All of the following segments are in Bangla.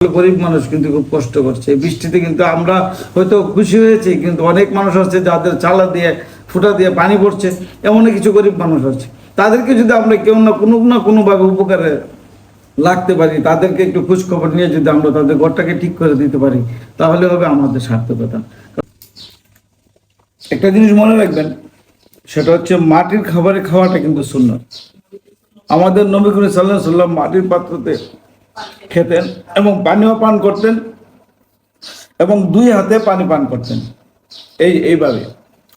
গরিব মানুষ কিন্তু খুব কষ্ট করছে। বৃষ্টিতে কিন্তু আমরা হয়তো খুশি হয়েছি, কিন্তু অনেক মানুষ আছে যাদের চালা দিয়ে, ফুটা দিয়ে পানি পড়ছে এমন কিছু গরিব মানুষ আছে। তাদেরকে যদি আমরা কেউ না কোনো, না কোনোভাবে উপকারে লাগতে পারি, তাদেরকে একটু খোঁজ খবর নিয়ে যদি আমরা তাদের ঘরটাকে ঠিক করে দিতে পারি, তাহলে হবে আমাদের সার্থকতা একটা জিনিস মনে রাখবেন, সেটা হচ্ছে মাটির খাবারে খাওয়াটা কিন্তু শূন্য আমাদের নবী করিম সাল্লাহ সাল্লাম মাটির পাত্রতে খেতেন এবং পানিও পান করতেন এবং দুই হাতে পানি পান করতেন। এই, এইভাবে।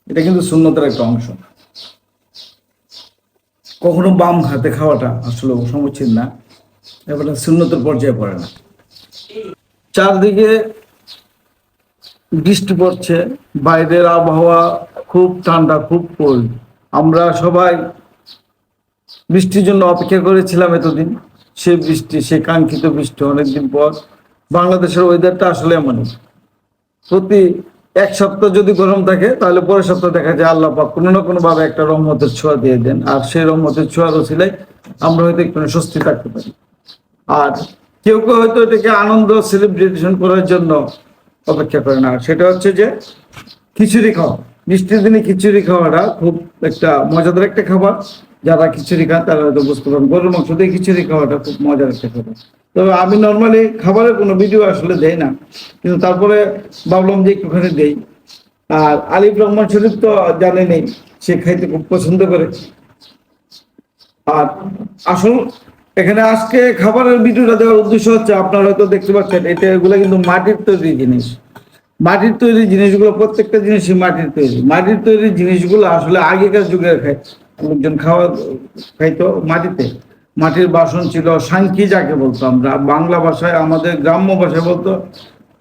এটা কিন্তু শূন্যতার একটা অংশ। কখনো বাম হাতে খাওয়াটা আসলে সমুচিত না, এবার শূন্যতার পর্যায়ে পড়ে না। চারদিকে বৃষ্টি পড়ছে, বাইরের আবহাওয়া খুব ঠান্ডা, খুব কোল্ড আমরা সবাই বৃষ্টির জন্য অপেক্ষা করেছিলাম এতদিন। সে বৃষ্টি, সে কাঙ্ক্ষিত বৃষ্টি অনেকদিন পর। বাংলাদেশের ওয়েদারটা আসলে এমনই। প্রতি এক সপ্তাহ যদি গরম থাকে, তাহলে পরের সপ্তাহ দেখা যায় আল্লাহ পাক কোনো না কোনো ভাবে একটা রহমতের ছোঁয়া দিয়ে দেন। আর সেই রহমতের ছোঁয়ার ওসিলায় আমরা হয়তো একটু স্বস্তি থাকতে পারি। আর কেউ কেউ হয়তো এটাকে আনন্দ সেলিব্রেশন করার জন্য অপেক্ষা করে না। সেটা হচ্ছে যে খিচুড়ি খাওয়া। বৃষ্টির দিনে খিচুড়ি খাওয়াটা খুব একটা মজাদার একটা খাবার। যারা খিচুড়ি খান তারা হয়তো বুঝতে পারেন গরুর মাংস দিয়ে খিচুড়ি খাওয়াটা খুব মজার একটা খাবার তবে আমি নর্মালি খাবারের কোনো ভিডিও আসলে দেই না। কিন্তু তারপরে ভাবলাম যে একটুখানি দেই। আর আলিফ রহমান শরীফ তো জানেনই, সে খাইতে খুব পছন্দ করে। আর আসল এখানে আজকে খাবারের ভিডিওটা দেওয়ার উদ্দেশ্য হচ্ছে, আপনারা হয়তো দেখতে পাচ্ছেন, এটা এগুলো কিন্তু মাটির তৈরি জিনিস। মাটির তৈরি জিনিসগুলো, প্রত্যেকটা জিনিসই মাটির তৈরি। মাটির তৈরি জিনিসগুলো আসলে আগেকার যুগে খাই লোকজন খাওয়া খাইতো মাটিতে। মাটির বাসন ছিল সাংকি যাকে বলতো আমরা, বাংলা ভাষায় আমাদের গ্রাম্য ভাষায় বলতো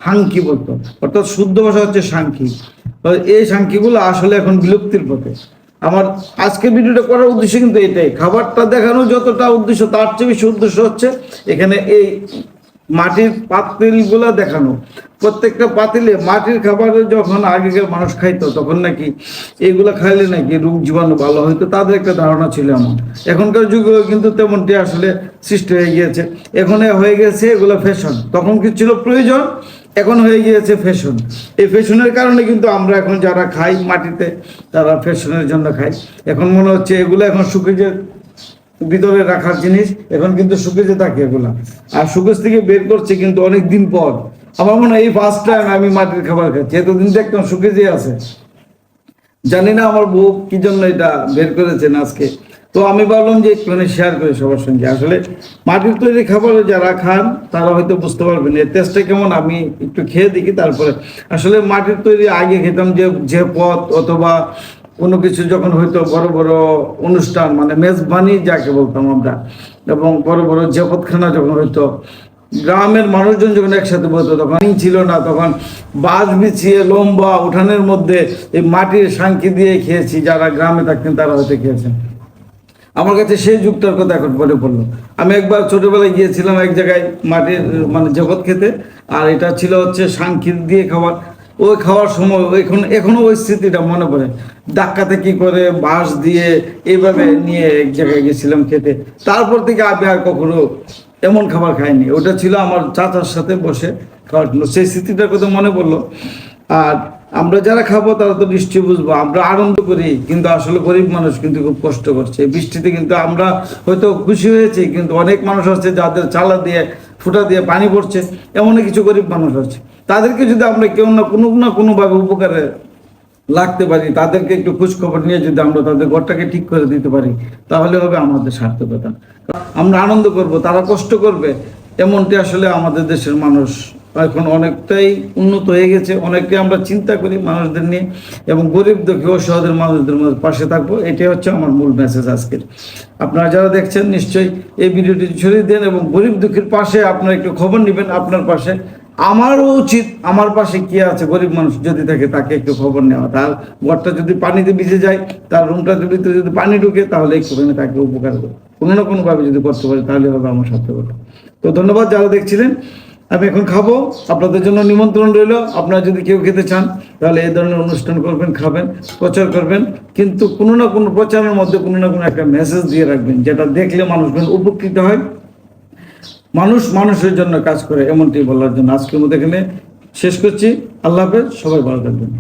হাঙ্কি বলতো। অর্থাৎ শুদ্ধ ভাষা হচ্ছে তো এই সাংখিগুলো আসলে এখন বিলুপ্তির পথে। আমার আজকে ভিডিওটা করার উদ্দেশ্য কিন্তু এটাই। খাবারটা দেখানো যতটা উদ্দেশ্য, তার চেয়ে বেশি উদ্দেশ্য হচ্ছে এখানে এই মাটির পাতিলগুলা দেখানো। প্রত্যেকটা পাতিলে মাটির খাবার যখন আগেকার মানুষ খাইতো, তখন নাকি এইগুলা খাইলে নাকি রোগ জীবাণু ভালো হইতো, তাদের একটা ধারণা ছিল আমার এখনকার যুগে কিন্তু তেমনটি আসলে সৃষ্টি হয়ে গিয়েছে। এখন হয়ে গেছে এগুলো ফ্যাশন। তখন কি ছিল প্রয়োজন? এখন হয়ে গিয়েছে ফ্যাশন। এই ফ্যাশনের কারণে কিন্তু আমরা এখন যারা খাই মাটিতে, তারা ফ্যাশনের জন্য খাই। এখন মনে হচ্ছে এগুলো এখন শুকিয়ে ভিতরে রাখার জিনিস, এখন কিন্তু শুকেজে থাকে এগুলা। আর শুকেজ থেকে বের করছে কিন্তু অনেক দিন পর। আমার মনে হয় এই ফার্স্ট টাইম আমি মাটির খাবার খাচ্ছি এতদিন দেখতাম শুকেজে আছে। জানি না আমার বউ কি জন্য এটা বের করেছেন আজকে। তো আমি ভাবলাম যে একটুখানি শেয়ার করি সবার সঙ্গে। আসলে মাটির তৈরি খাবার যারা খান, তারা হয়তো বুঝতে পারবেন এর টেস্টটা কেমন, আমি একটু খেয়ে দেখি তারপরে। আসলে মাটির তৈরি আগে খেতাম যে যে পথ অথবা কোনো কিছু যখন হয়তো বড় বড় অনুষ্ঠান মানে মেজবানি যাকে বলতাম আমরা, এবং বড় বড় জেপতখানা যখন হয়তো গ্রামের মানুষজন যখন একসাথে বলতো, তখন ছিল না, তখন বাঁশ বিছিয়ে লম্বা উঠানের মধ্যে এই মাটির সাংকি দিয়ে খেয়েছি, যারা গ্রামে থাকতেন তারা হয়তো খেয়েছেন। আমার কাছে সেই যুগটার কথা এখন মনে পড়ল। আমি একবার ছোটবেলায় গিয়েছিলাম এক জায়গায় মাটির মানে জগৎ খেতে, আর এটা ছিল হচ্ছে সাংখির দিয়ে খাবার ওই খাওয়ার সময় এখন, এখনও ওই স্মৃতিটা মনে পড়ে। ডাক্কাতে কি করে বাঁশ দিয়ে এইভাবে নিয়ে এক জায়গায় গেছিলাম খেতে। তারপর থেকে আমি আর কখনো এমন খাবার খাইনি। ওটা ছিল আমার চাচার সাথে বসে খাওয়ার জন্য। সেই স্মৃতিটার কথা মনে পড়ল। আর আমরা যারা খাব তারা তো নিশ্চয়ই বুঝব। আমরা আনন্দ করি, কিন্তু আসলে গরিব মানুষ কিন্তু খুব কষ্ট করছে। বৃষ্টিতে কিন্তু আমরা হয়তো খুশি হয়েছি, কিন্তু অনেক মানুষ আছে যাদের চালা দিয়ে, ফুটা দিয়ে পানি পড়ছে। এমন কিছু গরিব মানুষ আছে। তাদেরকে যদি আমরা কেউ না কোনো না কোনোভাবে উপকারে লাগতে পারি, তাদেরকে একটু খোঁজ খবর নিয়ে যদি আমরা তাদের ঘরটাকে ঠিক করে দিতে পারি, তাহলে হবে আমাদের সার্থকতা আমরা আনন্দ করব, তারা কষ্ট করবে। এমনটি আসলে আমাদের দেশের মানুষ এখন অনেকটাই উন্নত হয়ে গেছে। অনেকটাই আমরা চিন্তা করি মানুষদের নিয়ে এবং গরিব দুঃখী ও অসহায়দের মানুষদের মধ্যে পাশে থাকব। এটাই হচ্ছে আমার মূল মেসেজ আজকের। আপনারা যারা দেখছেন, নিশ্চয়ই এই ভিডিওটি ছড়িয়ে দেন এবং গরিব দুঃখীর পাশে আপনারা একটু খবর নেবেন, আপনার পাশে আমারও উচিত, আমার পাশে কি আছে? গরিব মানুষ যদি থাকে, তাকে একটু খবর নেওয়া। তার ঘরটা যদি পানিতে ভিজে যায়, তার রুমটা যদি যদি পানি ঢুকে, তাহলে একটুখানি তাকে উপকার করে কোনো না কোনোভাবে যদি করতে পারি, তাহলে হবে আমার সার্থকতা তো ধন্যবাদ যারা দেখছিলেন। আমি এখন খাব। আপনাদের জন্য নিমন্ত্রণ রইল। আপনারা যদি কেউ খেতে চান, তাহলে এই ধরনের অনুষ্ঠান করবেন, খাবেন, প্রচার করবেন। কিন্তু কোনো না কোনো প্রচারের মধ্যে কোনো না কোনো একটা মেসেজ দিয়ে রাখবেন, যেটা দেখলে মানুষজন উপকৃত হয়। মানুষ মানুষের জন্য কাজ করে, এমনটি বলার জন্য আজকের মধ্যে এখানে শেষ করছি। আল্লাহ হাফেজ, সবাই ভালো থাকবেন।